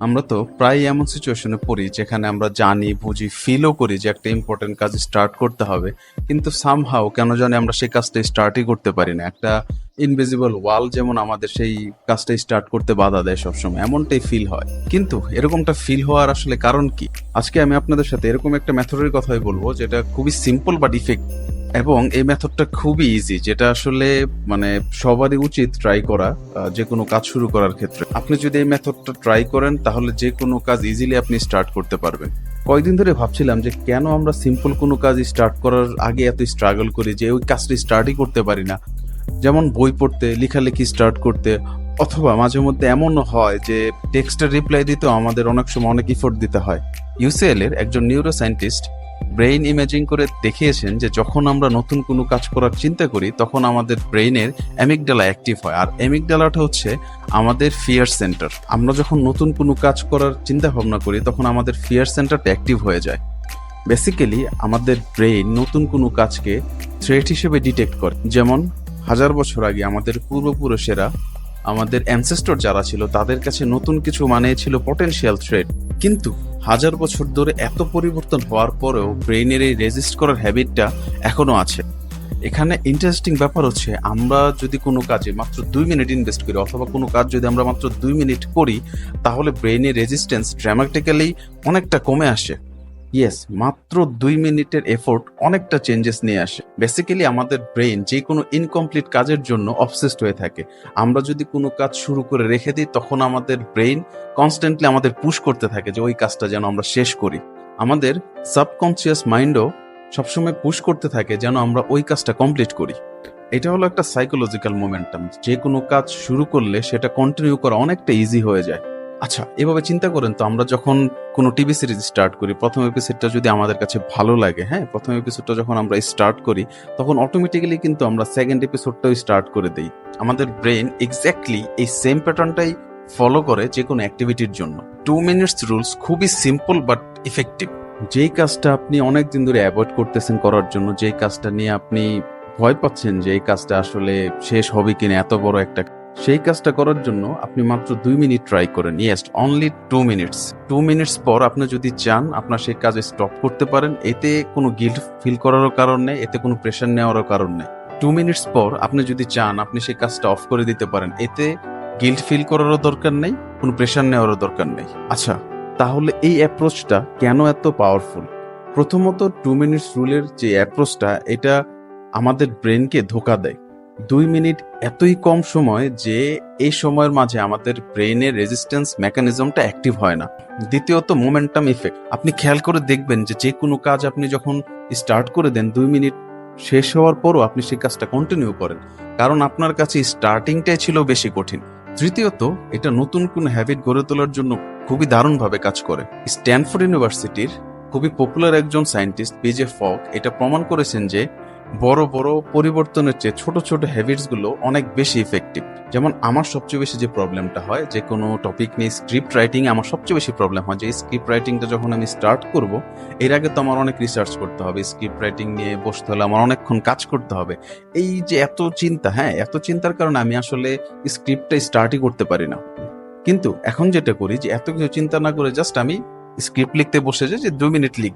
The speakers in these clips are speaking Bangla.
আমরা তো প্রায় এমন সিচুয়েশনে পড়ি যেখানে আমরা জানি, বুঝি ফিলও করি যে একটা ইম্পর্টেন্ট কাজ স্টার্ট করতে হবে। কিন্তু সামহাও কেন জানি আমরা সেই কাজটা স্টার্টই করতে পারি না। একটা ইনভিজিবল ওয়াল যেমন আমাদের সেই কাজটা স্টার্ট করতে বাধা দেয় সবসময়, এমনটাই ফিল হয়। কিন্তু এরকমটা ফিল হওয়ার আসলে কারণ কি? আজকে আমি আপনাদের সাথে এরকম একটা মেথডের কথাই বলব যেটা খুবই সিম্পল বাট ইফেক্ট এবং এই মেথডটা খুবই ইজি যেটা আসলে মানে সবারই উচিত ট্রাই করা যে কোনো কাজ শুরু করার ক্ষেত্রে। আপনি যদি এই মেথডটা ট্রাই করেন, তাহলে যে কোনো কাজ ইজিলি আপনি স্টার্ট করতে পারবেন। কয়েকদিন ধরে ভাবছিলাম যে কেন আমরা সিম্পল কোনো কাজ স্টার্ট করার আগে এত স্ট্রাগল করি যে ওই কাজটি স্টার্টই করতে পারি না। যেমন বই পড়তে, লেখালেখি স্টার্ট করতে, অথবা মাঝে মধ্যে এমনও হয় যে টেক্সটের রিপ্লাই দিতেও আমাদের অনেক সময় অনেক ইফোর্ট দিতে হয়। ইউসিএল এর একজন নিউরো সায়েন্টিস্ট ব্রেইন ইমেজিং করে দেখিয়েছেন যে যখন আমরা নতুন কোনো কাজ করার চিন্তা করি, তখন আমাদের ব্রেইনের অ্যামিকডালা অ্যাক্টিভ হয়। আর অ্যামিকডালাটা হচ্ছে আমাদের ফিয়ার সেন্টার আমরা যখন নতুন কোনো কাজ করার চিন্তা ভাবনা করি, তখন আমাদের ফিয়ার সেন্টারটা অ্যাক্টিভ হয়ে যায়। বেসিক্যালি আমাদের ব্রেইন নতুন কোনো কাজকে থ্রেট হিসেবে ডিটেক্ট করে। যেমন, হাজার বছর আগে আমাদের পূর্বপুরুষেরা, আমাদের অ্যানসেস্টর যারা ছিল, তাদের কাছে নতুন কিছু মানে ছিল পটেনশিয়াল থ্রেট কিন্তু হাজার বছর ধরে এত পরিবর্তন হওয়ার পরেও ব্রেইনের এই রেজিস্ট করার হ্যাবিটটা এখনও আছে। এখানে ইন্টারেস্টিং ব্যাপার হচ্ছে, আমরা যদি কোনো কাজে মাত্র দুই মিনিট ইনভেস্ট করি, অথবা কোনো কাজ যদি আমরা মাত্র দুই মিনিট করি, তাহলে ব্রেইনের রেজিস্ট্যান্স ড্রামাটিক্যালি অনেকটা কমে আসে। ইয়েস মাত্র দুই মিনিটের এফোর্ট অনেকটা চেঞ্জেস নিয়ে আসে। বেসিক্যালি আমাদের ব্রেইন যে কোনো ইনকমপ্লিট কাজের জন্য অবসেসড হয়ে থাকে। আমরা যদি কোনো কাজ শুরু করে রেখে দিই, তখন আমাদের ব্রেইন কনস্ট্যান্টলি আমাদের পুশ করতে থাকে যে ওই কাজটা যেন আমরা শেষ করি। আমাদের সাবকনসিয়াস মাইন্ডও সবসময় পুশ করতে থাকে যেন আমরা ওই কাজটা কমপ্লিট করি। এটা হলো একটা সাইকোলজিক্যাল মোমেন্টাম যে কোনো কাজ শুরু করলে সেটা কন্টিনিউ করা অনেকটা ইজি হয়ে যায়। আচ্ছা এভাবে চিন্তা করেন তো, আমরা যখন কোনো টিভি সিরিজ স্টার্ট করি, প্রথম এপিসোডটা যদি আমাদের কাছে ভালো লাগে হ্যাঁ? প্রথম এপিসোডটা যখন আমরা স্টার্ট করি, তখন অটোমেটিক্যালি কিন্তু আমরা সেকেন্ড এপিসোডটাও স্টার্ট করে দেই। আমাদের ব্রেন এক্স্যাক্টলি এই সেম প্যাটার্নটাই ফলো করে যে কোনো অ্যাক্টিভিটির জন্য। টু মিনিটস রুলস খুবই সিম্পল বাট ইফেক্টিভ যেই কাজটা আপনি অনেক দিন ধরে অ্যাভয়েড করতেছেন করার জন্য, যেই কাজটা নিয়ে আপনি ভয় পাচ্ছেন যে এই কাজটা আসলে শেষ হবে কিনা, এত বড় একটা সেই কাজটা করার জন্য আপনি মাত্র দুই মিনিট ট্রাই করেন yes only two minutes two minutes পর আপনি যদি চান, আপনার সেই কাজে স্টপ করতে পারেন, এতে কোনো গিল্ট ফিল করারও কারণ নেই, এতে কোনো প্রেশার নেওয়ারও কারণ নেই। টু মিনিটস পর আপনি যদি চান, আপনি সেই কাজটা অফ করে দিতে পারেন, এতে গিল্ট ফিল করারও দরকার নেই, কোনো প্রেশার নেওয়ারও দরকার নেই। আচ্ছা তাহলে এই অ্যাপ্রোচটা কেন এত পাওয়ারফুল প্রথমত টু মিনিটস রুলের যে অ্যাপ্রোচটা এটা আমাদের ব্রেনকে ধোকা দেয়। দুই মিনিট এতই কম সময় যে এই সময়ের মাঝে আমাদের ব্রেনের রেজিস্ট্যান্স মেকানিজমটা অ্যাক্টিভ হয় না। দ্বিতীয়ত মোমেন্টাম ইফেক্ট আপনি খেয়াল করে দেখবেন যে যে কোনো কাজ আপনি যখন স্টার্ট করে দেন, দুই মিনিট শেষ হওয়ার পরও আপনি সেই কাজটা কন্টিনিউ করেন। কারণ আপনার কাছে স্টার্টিংটাই ছিল বেশি কঠিন। তৃতীয়ত, এটা নতুন কোনো হ্যাবিট গড়ে তোলার জন্য খুবই দারুণভাবে কাজ করে। স্ট্যানফোর্ড ইউনিভার্সিটির খুবই পপুলার একজন সায়েন্টিস্ট পিজে ফক এটা প্রমাণ করেছেন যে বড় বড় পরিবর্তনের চেয়ে ছোট ছোট হ্যাবিটসগুলো অনেক বেশি ইফেক্টিভ যেমন আমার সবচেয়ে বেশি যে প্রবলেমটা হয়, যে কোনো টপিক নিয়ে স্ক্রিপ্ট রাইটিং আমার সবচেয়ে বেশি প্রবলেম হয়। যে স্ক্রিপ্ট রাইটিংটা যখন আমি স্টার্ট করব, এর আগে তো আমার অনেক রিসার্চ করতে হবে স্ক্রিপ্ট রাইটিং নিয়ে বসতে হলে আমার অনেকক্ষণ কাজ করতে হবে। এই যে এত চিন্তা হ্যাঁ এত চিন্তার কারণে আমি আসলে স্ক্রিপ্টটা স্টার্টই করতে পারি না। কিন্তু এখন যেটা করি যে এত কিছু চিন্তা না করে জাস্ট আমি স্ক্রিপ্ট লিখতে বসে যে দুই মিনিট লিখ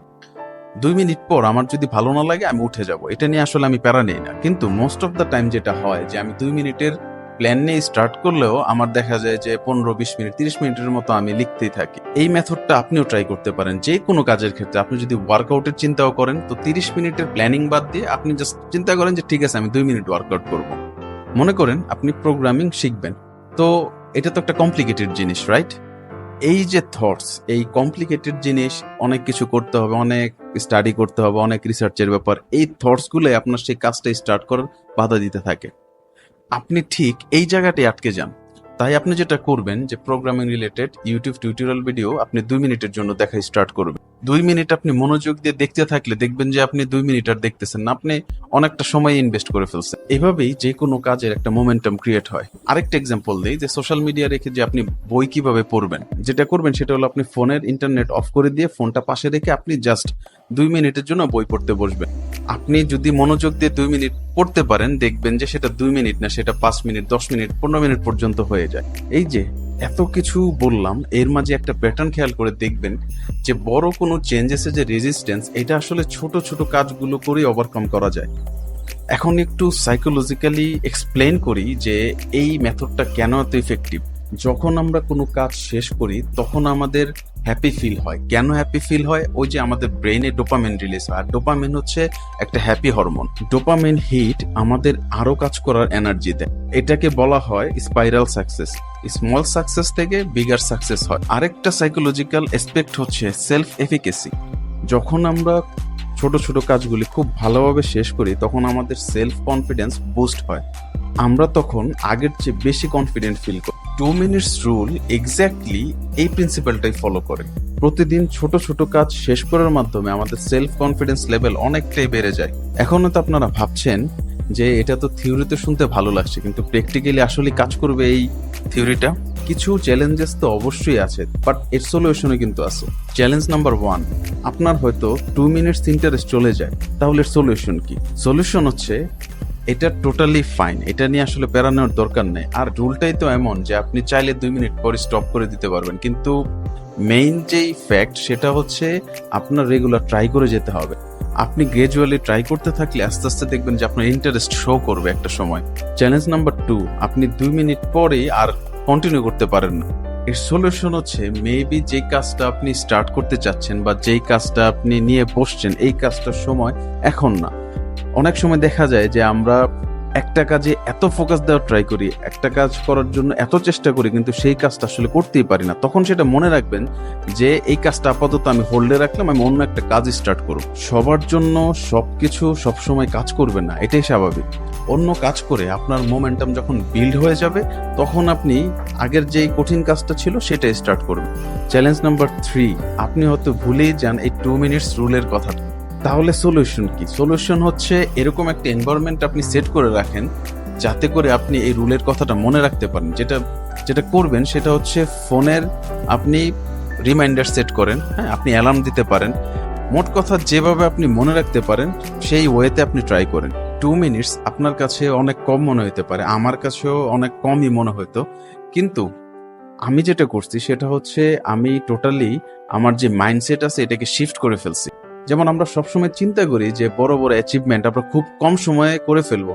দুই মিনিট পর আমার যদি ভালো না লাগে, আমি উঠে যাব। এটা নিয়ে আসলে আমি প্যারা নেই না। কিন্তু মোস্ট অফ দ্য টাইম যেটা হয় যে, আমি দুই মিনিটের প্ল্যান নিয়ে স্টার্ট করলেও আমার দেখা যায় যে, পনেরো, বিশ মিনিট, তিরিশ মিনিটের মতো আমি লিখতেই থাকি। এই মেথডটা আপনিও ট্রাই করতে পারেন। যে কোনো কাজের ক্ষেত্রে আপনি যদি ওয়ার্কআউটের চিন্তাও করেন, তো তিরিশ মিনিটের প্ল্যানিং বাদ দিয়ে আপনি জাস্ট চিন্তা করেন যে, ঠিক আছে, আমি দুই মিনিট ওয়ার্কআউট করব। মনে করেন আপনি প্রোগ্রামিং শিখবেন। তো এটা তো একটা কমপ্লিকেটেড জিনিস রাইট এই যে থটস এই কমপ্লিকেটেড জিনিস, অনেক কিছু করতে হবে, অনেক স্টাডি করতে হবে, অনেক রিসার্চের ব্যাপার, এই থটসগুলো আপনার সেই কাজটা স্টার্ট করার বাধা দিতে থাকে। আপনি ঠিক এই জায়গাটি আটকে যান। তাই আপনি যেটা করবেন যে programming related YouTube tutorial video আপনি দুই মিনিটের জন্য দেখা স্টার্ট করবেন। দুই মিনিট আপনি মনোযোগ দিয়ে দেখতে থাকলে দেখবেন যে আপনি দুই মিনিট আর দেখতেছেন না, আপনি অনেকটা সময় ইনভেস্ট করে ফেলছেন। এভাবেই যে কোনো কাজের একটা মোমেন্টাম ক্রিয়েট হয়। আরেকটা এক্সাম্পল দিই, যে সোশ্যাল মিডিয়া রেখে যে আপনি বই কীভাবে পড়বেন, যেটা করবেন সেটা হলো আপনি ফোনের ইন্টারনেট অফ করে দিয়ে ফোনটা পাশে রেখে আপনি জাস্ট দুই মিনিটের জন্য বই পড়তে বসবেন। আপনি যদি মনোযোগ দিয়ে দুই মিনিট পড়তে পারেন, দেখবেন যে সেটা দুই মিনিট না, সেটা পাঁচ মিনিট, দশ মিনিট, পনেরো মিনিট পর্যন্ত হয়ে যায়। এই যে এত কিছু বললাম, এর মাঝে একটা প্যাটার্ন খেয়াল করে দেখবেন যে বড় কোনো চেঞ্জেসের যে রেজিস্ট্যান্স এটা আসলে ছোট ছোট কাজগুলো করে ওভারকাম করা যায়। এখন একটু সাইকোলজিক্যালি এক্সপ্লেন করি যে এই মেথডটা কেন এত ইফেক্টিভ যখন আমরা কোনো কাজ শেষ করি, তখন আমাদের হ্যাপি ফিল হয়। কেন হ্যাপি ফিল হয়? ওই যে আমাদের ব্রেনে ডোপামিন রিলিজ হয়। আর ডোপামিন হচ্ছে একটা হ্যাপি হরমোন ডোপামিন হিট আমাদের আরও কাজ করার এনার্জি দেয়। এটাকে বলা হয় স্পাইরাল সাকসেস স্মল সাকসেস থেকে বিগার সাকসেস হয়। আরেকটা সাইকোলজিক্যাল এসপেক্ট হচ্ছে সেলফ এফিকেসি যখন আমরা ছোট ছোট কাজগুলি খুব ভালোভাবে শেষ করি, তখন আমাদের সেলফ কনফিডেন্স বুস্ট হয়। আমরা তখন আগের চেয়ে বেশি কনফিডেন্ট ফিল করি। টু মিনিটস রুল এক্স্যাক্টলি এই প্রিন্সিপালটাই ফলো করে। প্রতিদিন ছোট ছোট কাজ শেষ করার মাধ্যমে আমাদের সেলফ কনফিডেন্স লেভেল অনেকটাই বেড়ে যায়। এখনও তো আপনারা ভাবছেন যে এটা তো থিওরিতে শুনতে ভালো লাগছে, কিন্তু প্র্যাকটিক্যালি আসলে কাজ করবে এই থিওরিটা কিছু চ্যালেঞ্জেস তো অবশ্যই আছে বাট এর সলিউশনও কিন্তু আছে। চ্যালেঞ্জ নাম্বার ওয়ান আপনার হয়তো টু মিনিটস ইন্টারেস্ট চলে যায়, তাহলে সলিউশন কি? সলিউশন হচ্ছে এটা টোটালি ফাইন এটা নিয়ে আসলে প্যারা নেওয়ার দরকার নেই। আর রুলটাই তো এমন যে আপনি চাইলে দুই মিনিট পরে স্টপ করে দিতে পারবেন। কিন্তু মেইন যেই ফ্যাক্ট সেটা হচ্ছে আপনার রেগুলার ট্রাই করে যেতে হবে। আপনি গ্রাজুয়ালি ট্রাই করতে থাকলে আস্তে আস্তে দেখবেন যে আপনার ইন্টারেস্ট শো করবে একটা সময়। চ্যালেঞ্জ নাম্বার টু আপনি দুই মিনিট পরে আর কন্টিনিউ করতে পারেন না। এর সলিউশন হচ্ছে মেবি যে কাজটা আপনি স্টার্ট করতে চাচ্ছেন বা যেই কাজটা আপনি নিয়ে বসছেন, এই কাজটার সময় এখন না। অনেক সময় দেখা যায় যে আমরা একটা কাজে এত ফোকাস দেওয়ার ট্রাই করি, একটা কাজ করার জন্য এত চেষ্টা করি, কিন্তু সেই কাজটা আসলে করতেই পারি না। তখন সেটা মনে রাখবেন যে এই কাজটা আপাতত আমি হোল্ডে রাখলাম, আমি অন্য একটা কাজ স্টার্ট করব। সবার জন্য সব কিছু সবসময় কাজ করবে না, এটাই স্বাভাবিক। অন্য কাজ করে আপনার মোমেন্টাম যখন বিল্ড হয়ে যাবে, তখন আপনি আগের যেই কঠিন কাজটা ছিল সেটা স্টার্ট করবেন। চ্যালেঞ্জ নাম্বার থ্রি আপনি হয়তো ভুলেই যান এই টু মিনিটস রুলের কথাটা। তাহলে সলিউশন কি? সলিউশন হচ্ছে এরকম একটা এনভায়রনমেন্ট আপনি সেট করে রাখেন, যাতে করে আপনি এই রুলের কথাটা মনে রাখতে পারেন। যেটা যেটা করবেন সেটা হচ্ছে ফোনের আপনি রিমাইন্ডার সেট করেন হ্যাঁ আপনি অ্যালার্ম দিতে পারেন। মোট কথা যেভাবে আপনি মনে রাখতে পারেন, সেই ওয়েতে আপনি ট্রাই করেন। টু মিনিটস আপনার কাছে অনেক কম মনে হতে পারে, আমার কাছেও অনেক কমই মনে হতো কিন্তু আমি যেটা করছি সেটা হচ্ছে আমি টোটালি আমার যে মাইন্ডসেট আছে এটাকে শিফট করে ফেলছি। যেমন আমরা সবসময় চিন্তা করি যে বড় বড় অ্যাচিভমেন্ট আমরা খুব কম সময়ে করে ফেলব।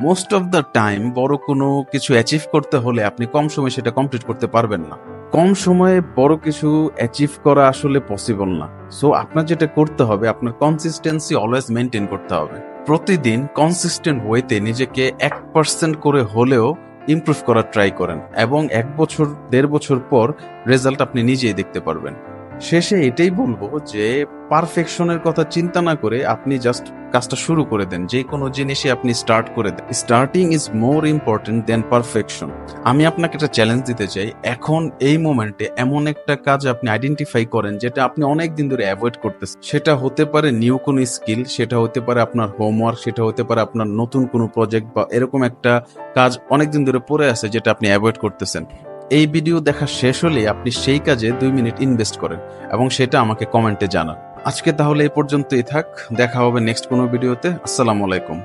মোস্ট অফ দ্য টাইম বড় কোনো কিছু অ্যাচিভ করতে হলে আপনি কম সময়ে সেটা কমপ্লিট করতে পারবেন না। কম সময়ে বড় কিছু অ্যাচিভ করা আসলে পসিবল না। সো আপনার যেটা করতে হবে, আপনার কনসিস্টেন্সি অলওয়েজ মেনটেন করতে হবে। প্রতিদিন কনসিস্টেন্ট ওয়েতে নিজেকে এক পার্সেন্ট করে হলেও ইমপ্রুভ করার ট্রাই করেন এবং এক বছর, দেড় বছর পর রেজাল্ট আপনি নিজেই দেখতে পারবেন। শেষে এটাই বলব যে পারফেকশনের কথা চিন্তা না করে আপনি জাস্ট কাজটা শুরু করে দেন। যে কোনো জিনিসে আপনি স্টার্ট করে দেন। Starting is more important than perfection আমি আপনাকে একটা চ্যালেঞ্জ দিতে চাই। এখন এই মোমেন্টে এমন একটা কাজ আপনি আইডেন্টিফাই করেন যেটা আপনি অনেক দিন ধরে অ্যাভয়েড করতেছেন। সেটা হতে পারে নিউ কোনো স্কিল সেটা হতে পারে আপনার হোমওয়ার্ক সেটা হতে পারে আপনার নতুন কোনো প্রজেক্ট বা এরকম একটা কাজ অনেক দিন ধরে পড়ে আছে যেটা আপনি অ্যাভয়েড করতেছেন। এই ভিডিও দেখা শেষ হলে আপনি সেই কাজে দুই মিনিট ইনভেস্ট করেন এবং সেটা আমাকে কমেন্টে জানান। আজকে তাহলে এই পর্যন্তই থাক, দেখা হবে নেক্সট কোনো ভিডিওতে। আসসালামু আলাইকুম।